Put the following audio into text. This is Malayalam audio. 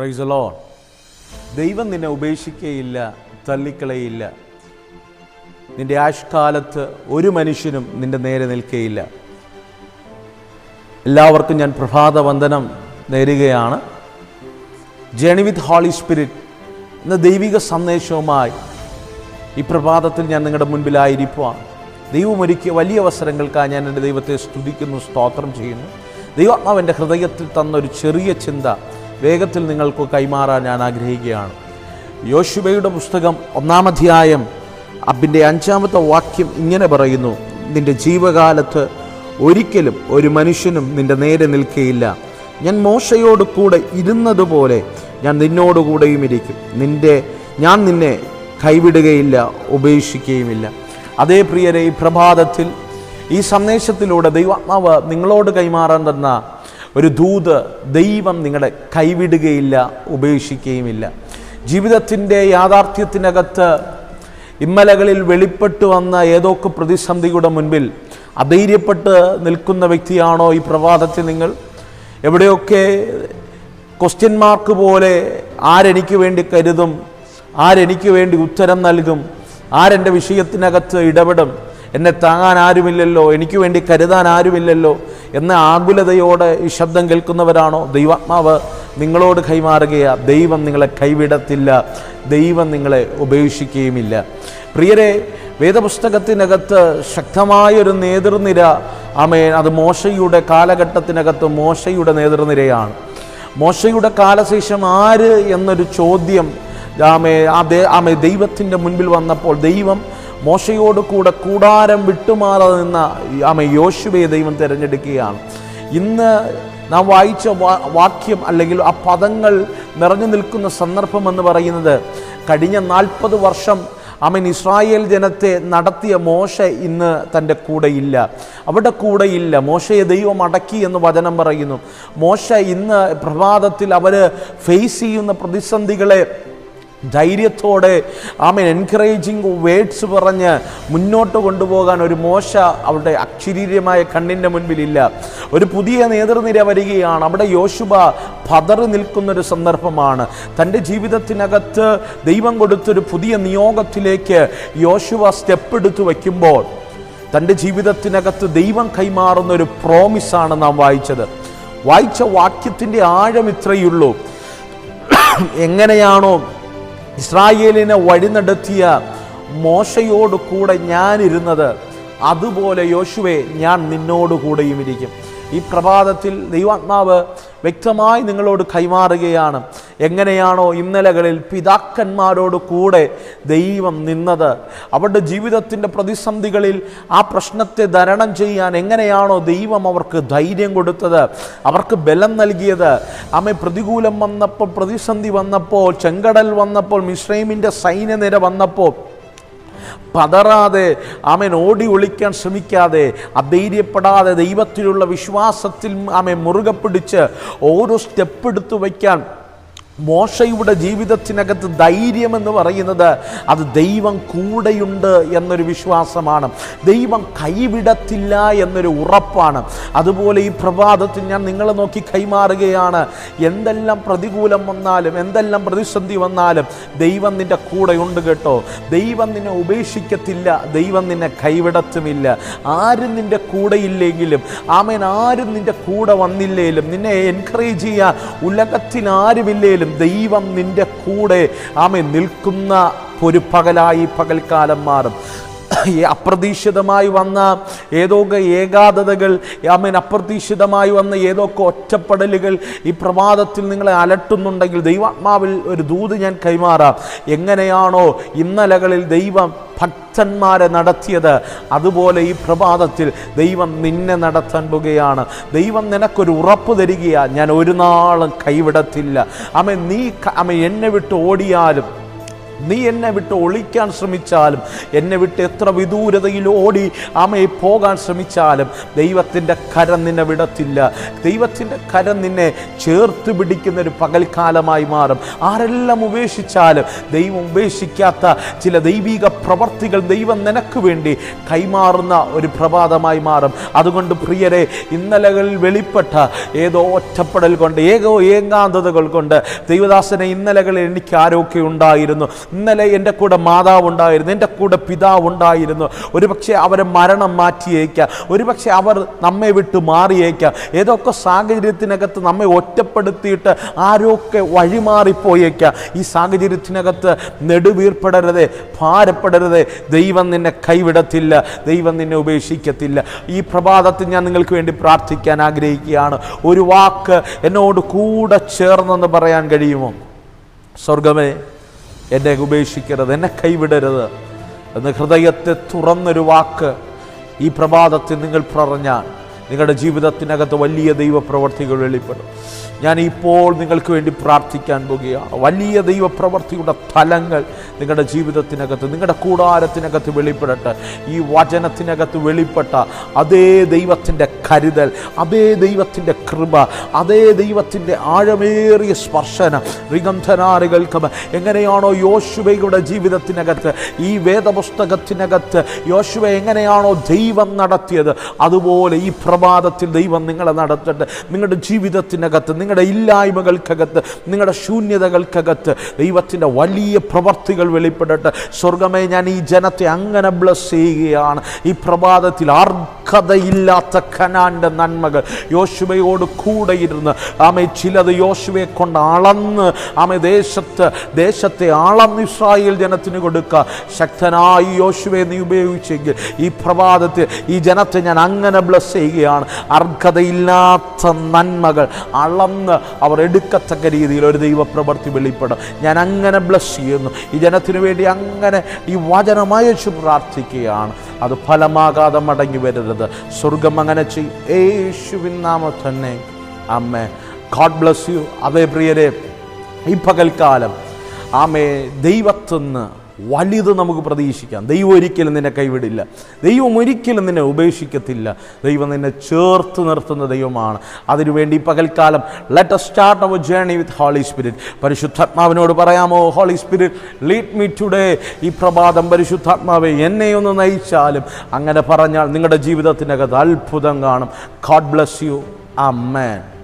പ്രൈസ് ലോൺ ദൈവം നിന്നെ ഉപേക്ഷിക്കുകയില്ല തള്ളിക്കളയില്ല നിന്റെ ആഷ്കാലത്ത് ഒരു മനുഷ്യനും നിന്റെ നേരെ നിൽക്കുകയില്ല എല്ലാവർക്കും ഞാൻ പ്രഭാത വന്ദനം നേരുകയാണ്. ജേണി വിത്ത് ഹോളി സ്പിരിറ്റ് എന്ന ദൈവിക സന്ദേശവുമായി ഈ പ്രഭാതത്തിൽ ഞാൻ നിങ്ങളുടെ മുൻപിലായിരിക്കുവാണ് ദൈവം ഒരുക്കിയ വലിയ അവസരങ്ങൾക്കായി ഞാൻ എന്റെ ദൈവത്തെ സ്തുതിക്കുന്നു സ്തോത്രം ചെയ്യുന്നു. ദൈവാത്മാവ് എന്റെ ഹൃദയത്തിൽ തന്ന ഒരു ചെറിയ ചിന്ത വേഗത്തിൽ നിങ്ങൾക്ക് കൈമാറാൻ ഞാൻ ആഗ്രഹിക്കുകയാണ്. യോശുബയുടെ പുസ്തകം ഒന്നാമധ്യായം അബിന്റെ അഞ്ചാമത്തെ വാക്യം ഇങ്ങനെ പറയുന്നു. നിന്റെ ജീവകാലത്ത് ഒരിക്കലും ഒരു മനുഷ്യനും നിന്റെ നേരെ നിൽക്കുകയില്ല ഞാൻ മോശയോട് കൂടെ ഇരുന്നതുപോലെ ഞാൻ നിന്നോടുകൂടെയും ഇരിക്കും. നിന്റെ ഞാൻ നിന്നെ കൈവിടുകയില്ല ഉപേക്ഷിക്കുകയുമില്ല. അതേ പ്രിയരെ ഈ പ്രഭാതത്തിൽ ഈ സന്ദേശത്തിലൂടെ ദൈവാത്മാവ് നിങ്ങളോട് കൈമാറാൻ തന്ന ഒരു ദൂത് ദൈവം നിങ്ങളെ കൈവിടുകയില്ല ഉപേക്ഷിക്കുകയുമില്ല. ജീവിതത്തിന്റെ യാഥാർത്ഥ്യത്തിനകത്ത് ഇമ്മലകളിൽ വെളിപ്പെട്ടു വന്ന ഏതൊക്കെ പ്രതിസന്ധിയുടെ മുൻപിൽ അധൈര്യപ്പെട്ട് നിൽക്കുന്ന വ്യക്തിയാണോ ഈ പ്രഭാതത്തിൽ നിങ്ങൾ? എവിടെയൊക്കെ ക്വസ്റ്റ്യൻ മാർക്ക് പോലെ ആരെനിക്ക് വേണ്ടി കരുതും ആരെനിക്ക് വേണ്ടി ഉത്തരം നൽകും ആരെന്റെ വിഷയത്തിനകത്ത് ഇടപെടും? എന്നെ താങ്ങാൻ ആരുമില്ലല്ലോ എനിക്ക് വേണ്ടി കരുതാൻ ആരുമില്ലല്ലോ? എന്ന ആകുലതയോടെ ഈ ശബ്ദം കേൾക്കുന്നവരാണോ? ദൈവാത്മാവ് നിങ്ങളോട് കൈമാറുകയാ. ദൈവം നിങ്ങളെ കൈവിടത്തില്ല. ദൈവം നിങ്ങളെ ഉപേക്ഷിക്കുകയുമില്ല. പ്രിയരെ വേദപുസ്തകത്തിനകത്ത് ശക്തമായൊരു നേതൃനിര ആമേ അത് മോശയുടെ കാലഘട്ടത്തിനകത്ത് മോശയുടെ നേതൃനിരയാണ്. മോശയുടെ കാലശേഷം ആര് എന്നൊരു ചോദ്യം ആമേ ആ ആമേ ദൈവത്തിന്റെ മുൻപിൽ വന്നപ്പോൾ ദൈവം മോശയോട് കൂടെ കൂടാരം വിട്ടുമാറാതെ നിന്ന ആമ യോശുവയെ ദൈവം തിരഞ്ഞെടുക്കുകയാണ്. ഇന്ന് നാം വായിച്ച വാക്യം അല്ലെങ്കിൽ ആ പദങ്ങൾ നിറഞ്ഞു നിൽക്കുന്ന സന്ദർഭം എന്ന് പറയുന്നത് കഴിഞ്ഞ നാൽപ്പത് വർഷം അവൻ ഇസ്രായേൽ ജനത്തെ നടത്തിയ മോശ ഇന്ന് തന്റെ കൂടെയില്ല അവിടെ കൂടെയില്ല മോശയെ ദൈവം അടക്കി എന്ന് വചനം പറയുന്നു. മോശ ഇന്ന് പ്രഭാതത്തിൽ അവർ ഫേസ് ചെയ്യുന്ന പ്രതിസന്ധികളെ ധൈര്യത്തോടെ ആമീൻ എൻകറേജിങ് വേഡ്സ് പറഞ്ഞ് മുന്നോട്ട് കൊണ്ടുപോകാൻ ഒരു മോശ അവരുടെ അക്ഷരീര്യമായ കണ്ണിന്റെ മുൻപിലില്ല. ഒരു പുതിയ നേതൃനിര വരികയാണ്. അവിടെ യോശുബ പതറി നിൽക്കുന്നൊരു സന്ദർഭമാണ്. തന്റെ ജീവിതത്തിനകത്ത് ദൈവം കൊടുത്തൊരു പുതിയ നിയോഗത്തിലേക്ക് യോശുവ സ്റ്റെപ്പ് എടുത്തു വയ്ക്കുമ്പോൾ തന്റെ ജീവിതത്തിനകത്ത് ദൈവം കൈമാറുന്ന ഒരു പ്രോമിസാണ് നാം വായിച്ചത്. വായിച്ച വാക്യത്തിന്റെ ആഴം ഇത്രയുള്ളൂ എങ്ങനെയാണോ ഇസ്രായേലിനെ വഴി നടത്തിയ മോശയോട് കൂടെ ഞാനിരുന്നത് അതുപോലെ യോശുവെ ഞാൻ നിന്നോട് കൂടെയും ഇരിക്കും ഈ പ്രഭാതത്തിൽ ദൈവാത്മാവ് വ്യക്തമായി നിങ്ങളോട് കൈമാറുകയാണ്. എങ്ങനെയാണോ ഇന്നലകളിൽ പിതാക്കന്മാരോട് കൂടെ ദൈവം നിന്നത്. അവരുടെ ജീവിതത്തിന്റെ പ്രതിസന്ധികളിൽ ആ പ്രശ്നത്തെ തരണം ചെയ്യാൻ എങ്ങനെയാണോ ദൈവം അവർക്ക് ധൈര്യം കൊടുത്തത് അവർക്ക് ബലം നൽകിയത്. അമ്മ പ്രതികൂലം വന്നപ്പോൾ പ്രതിസന്ധി വന്നപ്പോൾ ചെങ്കടൽ വന്നപ്പോൾ മിശ്രൈമിന്റെ സൈന്യനിര വന്നപ്പോൾ പതറാതെ ആമൻ ഓടി ഒളിക്കാൻ ശ്രമിക്കാതെ അധൈര്യപ്പെടാതെ ദൈവത്തിലുള്ള വിശ്വാസത്തിൽ ആമെ മുറുകെ പിടിച്ച് ഓരോ സ്റ്റെപ്പ് എടുത്തു വയ്ക്കാൻ മോശയുടെ ജീവിതത്തിനകത്ത് ധൈര്യം എന്ന് പറയുന്നത് അത് ദൈവം കൂടെയുണ്ട് എന്നൊരു വിശ്വാസമാണ്. ദൈവം കൈവിടത്തില്ല എന്നൊരു ഉറപ്പാണ്. അതുപോലെ ഈ പ്രഭാതത്തിൽ ഞാൻ നിങ്ങളെ നോക്കി കൈമാറുകയാണ്. എന്തെല്ലാം പ്രതികൂലം വന്നാലും എന്തെല്ലാം പ്രതിസന്ധി വന്നാലും ദൈവം നിന്റെ കൂടെയുണ്ട് കേട്ടോ. ദൈവം നിന്നെ ഉപേക്ഷിക്കത്തില്ല. ദൈവം നിന്നെ കൈവിടത്തുമില്ല. ആരും നിന്റെ കൂടെയില്ലെങ്കിലും ആമേൻ ആരും നിന്റെ കൂടെ വന്നില്ലേലും നിന്നെ എൻകറേജ് ചെയ്യാൻ ഉലകത്തിൽ ദൈവം നിന്റെ കൂടെ. ആമേ നിൽക്കുന്ന ഒരു പകലായി പകൽക്കാലം മാറും. അപ്രതീക്ഷിതമായി വന്ന ഏതൊക്കെ ഏകാധതകൾ ആമേൻ അപ്രതീക്ഷിതമായി വന്ന ഏതൊക്കെ ഒറ്റപ്പെടലുകൾ ഈ പ്രഭാതത്തിൽ നിങ്ങളെ അലട്ടുന്നുണ്ടെങ്കിൽ ദൈവാത്മാവിൽ ഒരു ദൂത് ഞാൻ കൈമാറാം. എങ്ങനെയാണോ ഇന്നലകളിൽ ദൈവം ഭക്തന്മാരെ നടത്തിയത് അതുപോലെ ഈ പ്രഭാതത്തിൽ ദൈവം നിന്നെ നടത്താൻ പോകുകയാണ് ദൈവം നിനക്കൊരു ഉറപ്പ് തരികയാണ് ഞാൻ ഒരു നാളും കൈവിടത്തില്ല. അമ്മ നീ അമ്മ എന്നെ വിട്ട് ഓടിയാലും നീ എന്നെ വിട്ട് ഒളിക്കാൻ ശ്രമിച്ചാലും എന്നെ വിട്ട് എത്ര വിദൂരതയിൽ ഓടി ആമയെ പോകാൻ ശ്രമിച്ചാലും ദൈവത്തിന്റെ കരം നിന്നെ വിടത്തില്ല. ദൈവത്തിന്റെ കരം നിന്നെ ചേർത്ത് പിടിക്കുന്ന ഒരു പകൽക്കാലമായി മാറും. ആരെല്ലാം ഉപേക്ഷിച്ചാലും ദൈവം ഉപേക്ഷിക്കാത്ത ചില ദൈവിക പ്രവർത്തികൾ ദൈവം നിനക്ക് വേണ്ടി കൈമാറുന്ന ഒരു പ്രഭാതമായി മാറും. അതുകൊണ്ട് പ്രിയരെ ഇന്നലകളിൽ വെളിപ്പെട്ട ഏതോ ഒറ്റപ്പെടൽ കൊണ്ട് ഏകോ ഏകാന്തതകൾ കൊണ്ട് ദൈവദാസനെ ഇന്നലകളിൽ എനിക്ക് ആരോഗ്യം ഉണ്ടായിരുന്നു? ഇന്നലെ എന്റെ കൂടെ മാതാവ് ഉണ്ടായിരുന്നു എന്റെ കൂടെ പിതാവ് ഉണ്ടായിരുന്നു ഒരുപക്ഷെ അവരെ മരണം മാറ്റിയേക്കാം. ഒരുപക്ഷെ അവർ നമ്മെ വിട്ട് മാറിയേക്കാം. ഏതൊക്കെ സാഹചര്യത്തിനകത്ത് നമ്മെ ഒറ്റപ്പെടുത്തിയിട്ട് ആരൊക്കെ വഴിമാറിപ്പോയേക്കാം. ഈ സാഹചര്യത്തിനകത്ത് നെടുവീർപ്പെടരുതേ ഭാരപ്പെടരുതേ. ദൈവം നിന്നെ കൈവിടത്തില്ല ദൈവം നിന്നെ ഉപേക്ഷിക്കത്തില്ല. ഈ പ്രഭാതത്തിൽ ഞാൻ നിങ്ങൾക്ക് വേണ്ടി പ്രാർത്ഥിക്കാൻ ആഗ്രഹിക്കുകയാണ്. ഒരു വാക്ക് എന്നോട് കൂടെ ചേർന്നെന്ന് പറയാൻ കഴിയുമോ? സ്വർഗമേ എന്നെ ഉപേക്ഷിക്കരുത് എന്നെ കൈവിടരുത് എന്ന് ഹൃദയത്തെ തുറന്നൊരു വാക്ക് ഈ പ്രഭാതത്തിൽ നിങ്ങൾ പറഞ്ഞാൽ നിങ്ങളുടെ ജീവിതത്തിനകത്ത് വലിയ ദൈവപ്രവർത്തികൾ വെളിപ്പെടും. ഞാൻ ഇപ്പോൾ നിങ്ങൾക്ക് വേണ്ടി പ്രാർത്ഥിക്കാൻ പോകുകയാണ് വലിയ ദൈവപ്രവർത്തിയുടെ ഫലങ്ങൾ നിങ്ങളുടെ ജീവിതത്തിനകത്ത് നിങ്ങളുടെ കൂടാരത്തിനകത്ത് വെളിപ്പെടട്ടെ. ഈ വചനത്തിനകത്ത് വെളിപ്പെട്ട അതേ ദൈവത്തിന്റെ കരുതൽ അതേ ദൈവത്തിന്റെ കൃപ അതേ ദൈവത്തിന്റെ ആഴമേറിയ സ്പർശനം റിഗന്ധനാറുകൾക്ക് എങ്ങനെയാണോ യോശുവയുടെ ജീവിതത്തിനകത്ത് ഈ വേദപുസ്തകത്തിനകത്ത് യോശുവ എങ്ങനെയാണോ ദൈവം നടത്തിയത് അതുപോലെ ഈ പ്രഭാതത്തിൽ ദൈവം നിങ്ങളെ നടത്തട്ടെ. നിങ്ങളുടെ ജീവിതത്തിനകത്ത് നിങ്ങളുടെ ഇല്ലായ്മകൾക്കകത്ത് നിങ്ങളുടെ ശൂന്യതകൾക്കകത്ത് ദൈവത്തിന്റെ വലിയ പ്രവർത്തികൾ വെളിപ്പെടട്ടെ. സ്വർഗമേ ഞാൻ ഈ ജനത്തെ അങ്ങനെ ബ്ലസ് ചെയ്യുകയാണ്. ഈ പ്രഭാതത്തിൽ അർഹതയില്ലാത്ത ഖനാന്റെ നന്മകൾ യോശുവയോട് കൂടെ ഇരുന്ന് ആമേ ചിലത് യോശുവയെ കൊണ്ട് അളന്ന് ആമെ ദേശത്ത് ദേശത്തെ അളന്ന് ഇസ്രായേൽ ജനത്തിന് കൊടുക്കുക ശക്തനായി യോശുവെ നീ ഉപയോഗിച്ചെങ്കിൽ ഈ പ്രഭാതത്തിൽ ഈ ജനത്തെ ഞാൻ അങ്ങനെ ബ്ലസ് ചെയ്യുകയാണ്. അർഹതയില്ലാത്ത നന്മകൾ അളന്ന് അവർ എടുക്കത്തക്ക രീതിയിൽ ഒരു ദൈവപ്രവൃത്തി വെളിപ്പെടും. ഞാൻ അങ്ങനെ ബ്ലസ് ചെയ്യുന്നു. ഈ ജനത്തിനു വേണ്ടി അങ്ങനെ ഈ വചനമയച്ചു പ്രാർത്ഥിക്കുകയാണ്. അത് ഫലമാകാതെ മടങ്ങി വരരുത്. സ്വർഗം അങ്ങനെ ചെയ്യും. യേശുവിൻ നാമ തന്നെ. അമ്മേ ഗോഡ് ബ്ലസ് യു അതേ പ്രിയരെ ഈ പകൽക്കാലം ആമേ ദൈവത്തുനിന്ന് വലുത് നമുക്ക് പ്രതീക്ഷിക്കാം. ദൈവം ഒരിക്കലും നിന്നെ കൈവിടില്ല. ദൈവം ഒരിക്കലും നിന്നെ ഉപേക്ഷിക്കത്തില്ല. ദൈവം നിന്നെ ചേർത്ത് നിർത്തുന്ന ദൈവമാണ്. അതിനുവേണ്ടി പകൽക്കാലം let's start our journey with holy spirit പരിശുദ്ധാത്മാവിനോട് പറയാമോ holy spirit lead me today ഈ പ്രഭാതം പരിശുദ്ധാത്മാവെ എന്നെ ഒന്ന് നയിച്ചാലും അങ്ങനെ പറഞ്ഞാൽ നിങ്ങളുടെ ജീവിതത്തിനകത്ത് അത്ഭുതം കാണും. God bless you അമ്മേൻ